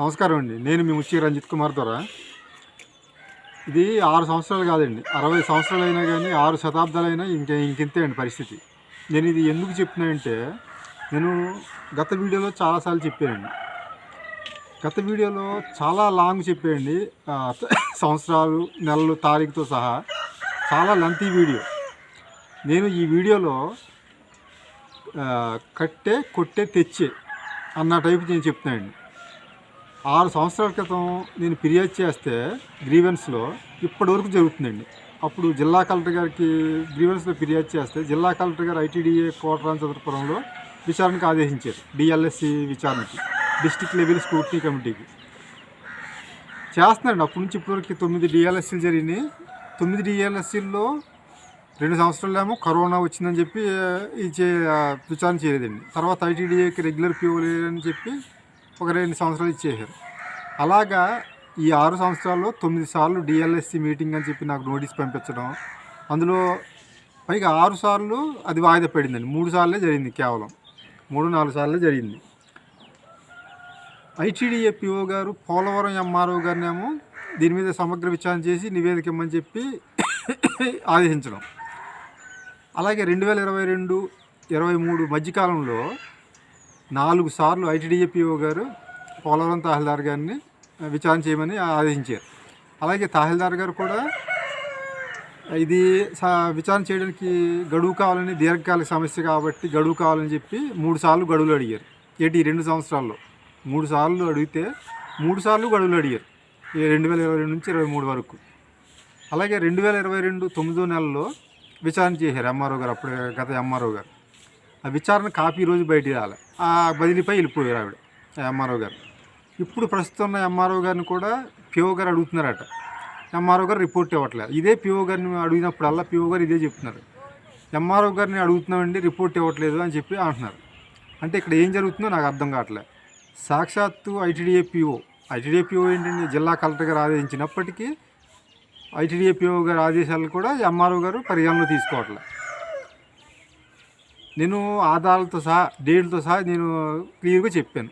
నమస్కారం అండి. నేను మీ ముషి రంజిత్ కుమార్ ద్వారా. ఇది ఆరు సంవత్సరాలు కాదండి. అరవై సంవత్సరాలు అయినా కానీ ఆరు శతాబ్దాలైనా ఇంక ఇంకింతే అండి పరిస్థితి. నేను ఇది ఎందుకు చెప్తున్నానంటే నేను గత వీడియోలో చాలాసార్లు చెప్పానండి. గత వీడియోలో చాలా లాంగ్ చెప్పానండి. సంవత్సరాలు నెలలు తారీఖుతో సహా చాలా లెంతీ వీడియో. నేను ఈ వీడియోలో కట్టే కొట్టే తెచ్చే అన్న టైపు నేను చెప్తున్నానండి. ఆరు సంవత్సరాల క్రితం నేను ఫిర్యాదు చేస్తే గ్రీవెన్స్లో ఇప్పటివరకు జరుగుతుందండి. అప్పుడు జిల్లా కలెక్టర్ గారికి గ్రీవెన్స్లో ఫిర్యాదు చేస్తే జిల్లా కలెక్టర్ గారు ఐటీడీఏ కోటరాంచంద్రపురంలో విచారణకు ఆదేశించారు. డిఎల్ఎస్సి విచారణకి డిస్టిక్ లెవెల్ స్క్రూటినీ కమిటీకి. చేస్తున్నారండి. అప్పటి నుంచి ఇప్పటివరకు తొమ్మిది డిఎల్ఎస్సీలు జరిగినాయి. తొమ్మిది డిఎల్ఎస్సీల్లో రెండు సంవత్సరాలేమో కరోనా వచ్చిందని చెప్పి ఈ విచారణ చేయలేదండి. తర్వాత ఐటీడీఏకి రెగ్యులర్ పిఓ లేదని చెప్పి ఒక రెండు సంవత్సరాలు ఇచ్చేసారు అలాగా ఈ ఆరు సంవత్సరాల్లో తొమ్మిది సార్లు డిఎల్ఎస్సి మీటింగ్ అని చెప్పి నాకు నోటీస్ పంపించడం అందులో పైగా ఆరు సార్లు అది వాయిదా పడిందండి. మూడు సార్లే జరిగింది కేవలం. మూడు నాలుగు సార్లే జరిగింది. ఐటీడీఏ పిఓ గారు పోలవరం ఎంఆర్ఓ గారినేమో దీని మీద సమగ్ర విచారణ చేసి నివేదిక ఇమ్మని చెప్పి ఆదేశించడం. అలాగే రెండు వేల ఇరవై రెండు ఇరవై మూడు మధ్యకాలంలో నాలుగు సార్లు ఐటీడీఏపీఓ గారు పోలవరం తహసీల్దార్ గారిని విచారణ చేయమని ఆదేశించారు. అలాగే తహసీల్దార్ గారు కూడా ఇది విచారణ చేయడానికి గడువు కావాలని దీర్ఘకాలిక సమస్య కాబట్టి గడువు కావాలని చెప్పి మూడు సార్లు గడువులు అడిగారు. ఏంటి రెండు సంవత్సరాల్లో? మూడు సార్లు అడిగితే మూడు సార్లు గడువులు అడిగారు. ఈ రెండు వేల ఇరవై రెండు నుంచి ఇరవై మూడు వరకు. అలాగే రెండు వేల ఇరవై రెండు తొమ్మిదో నెలలో విచారణ చేశారు ఎంఆర్ఓ గారు అప్పుడు గత ఎంఆర్ఓ గారు. ఆ విచారణ కాపీ రోజు బయటికి రాలే. ఆ బదిలీపై వెళ్ళిపోయారు ఆవిడ ఎంఆర్ఓ గారు. ఇప్పుడు ప్రస్తుతం ఉన్న ఎంఆర్ఓ గారిని కూడా పిఓ గారు అడుగుతున్నారట. ఎంఆర్ఓ గారు రిపోర్ట్ ఇవ్వట్లేదు. ఇదే పిఓ గారిని అడిగినప్పుడల్లా పిఓ గారు ఇదే చెప్తున్నారు. ఎంఆర్ఓ గారిని అడుగుతున్నామండి రిపోర్ట్ ఇవ్వట్లేదు అని చెప్పి అంటున్నారు. అంటే ఇక్కడ ఏం జరుగుతుందో నాకు అర్థం కావట్లేదు సాక్షాత్తు ఐటీడీఏ పిఓ ఐటీడీఏ పిఓ ఏంటంటే జిల్లా కలెక్టర్ గారు ఆదేశించినప్పటికీ ఐటీడీఏ పిఓ గారి ఆదేశాలు కూడా ఎంఆర్ఓ గారు పరిగణలో తీసుకోవట్లేదు నేను ఆధారాలతో సహా డేట్లతో సహా నేను క్లియర్గా చెప్పాను.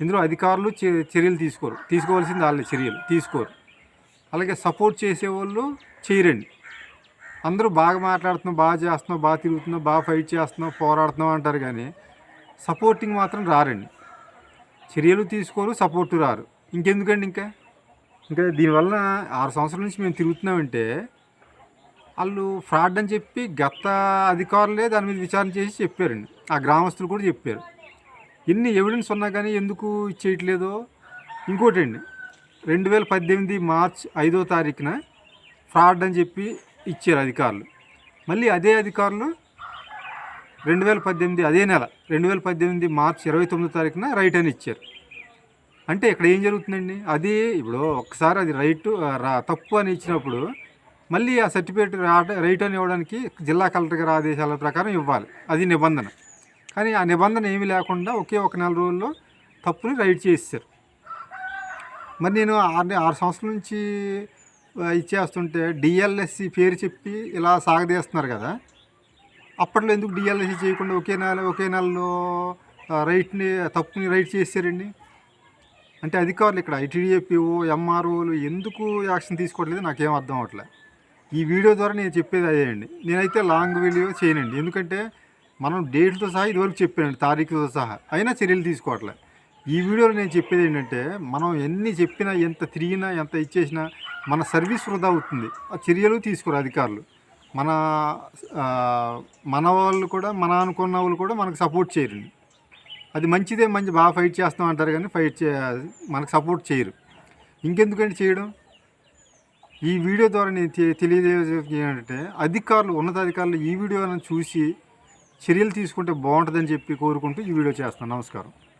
ఇందులో అధికారులు చర్యలు తీసుకోరు. తీసుకోవాల్సింది వాళ్ళ చర్యలు తీసుకోరు. అలాగే సపోర్ట్ చేసేవాళ్ళు చేయరండి. అందరూ బాగా మాట్లాడుతున్నాం బాగా చేస్తున్నాం బాగా తిరుగుతున్నాం బాగా ఫైట్ చేస్తున్నాం పోరాడుతున్నాం అంటారు కానీ సపోర్టింగ్ మాత్రం రారండి. చర్యలు తీసుకోరు సపోర్టు రారు. ఇంకెందుకండి ఇంకా? ఇంకా దీనివల్ల ఆరు సంవత్సరాల నుంచి మేము తిరుగుతున్నామంటే వాళ్ళు ఫ్రాడ్ అని చెప్పి గత అధికారులే దాని మీద విచారణ చేసి చెప్పారండి. ఆ గ్రామస్తులు కూడా చెప్పారు. ఎన్ని ఎవిడెన్స్ ఉన్నా కానీ ఎందుకు ఇచ్చేయట్లేదో? ఇంకోటి అండి రెండు వేల పద్దెనిమిది మార్చ్ ఐదో తారీఖున ఫ్రాడ్ అని చెప్పి ఇచ్చారు అధికారులు. మళ్ళీ అదే అధికారులు రెండు వేల పద్దెనిమిది అదే నెల రెండు వేల పద్దెనిమిది మార్చ్ ఇరవై తొమ్మిదో తారీఖున రైట్ అని ఇచ్చారు. అంటే ఇక్కడ ఏం జరుగుతుందండి? అది ఇప్పుడు ఒకసారి అది రైట్ తప్పు అని ఇచ్చినప్పుడు మళ్ళీ ఆ సర్టిఫికేట్ రా- రైట్ అని ఇవ్వడానికి జిల్లా కలెక్టర్ గారి ఆదేశాల ప్రకారం ఇవ్వాలి. అది నిబంధన. కానీ ఆ నిబంధన ఏమీ లేకుండా ఒకే ఒక నెల రోజుల్లో తప్పుని రైట్ చేసేసారు మరి నేను ఆరు ఆరు సంవత్సరాల నుంచి ఇచ్చేస్తుంటే డిఎల్ఎస్సి పేరు చెప్పి ఇలా సాగదీస్తున్నారు కదా. అప్పట్లో ఎందుకు డిఎల్ఎస్సి చేయకుండా ఒకే నెల ఒకే నెలలో రైట్ని తప్పుని రైట్ చేశారండి అంటే అధికారులు ఇక్కడ ఐటీడీఏపీఓ ఎంఆర్ఓలు ఎందుకు యాక్షన్ తీసుకోవట్లేదు? నాకేం అర్థం అవ్వట్లేదు ఈ వీడియో ద్వారా నేను చెప్పేది అదే అండి. నేనైతే లాంగ్ వీడియో చేయనండి. ఎందుకంటే మనం డేట్తో సహా ఇదివరకు చెప్పానండి తారీఖుతో సహా. అయినా చర్యలు తీసుకోవట్లే. ఈ వీడియోలో నేను చెప్పేది ఏంటంటే మనం ఎన్ని చెప్పినా ఎంత తిరిగినా ఎంత ఇచ్చేసినా మన సర్వీస్ వృధా అవుతుంది. ఆ చర్యలు తీసుకోరు అధికారులు. మన మన వాళ్ళు కూడా మన అనుకున్న వాళ్ళు కూడా మనకు సపోర్ట్ చేయరండి అది మంచిదే మంచి బాగా ఫైట్ చేస్తాం అంటారు కానీ ఫైట్ చే మనకు సపోర్ట్ చేయరు. ఇంకెందుకండి చేయడం? ఈ వీడియో ద్వారా నేను తెలియజేయాలంటే అధికారులు ఉన్నతాధికారులు ఈ వీడియోను చూసి చర్యలు తీసుకుంటే బాగుంటుందని చెప్పి కోరుకుంటూ ఈ వీడియో చేస్తాను నమస్కారం.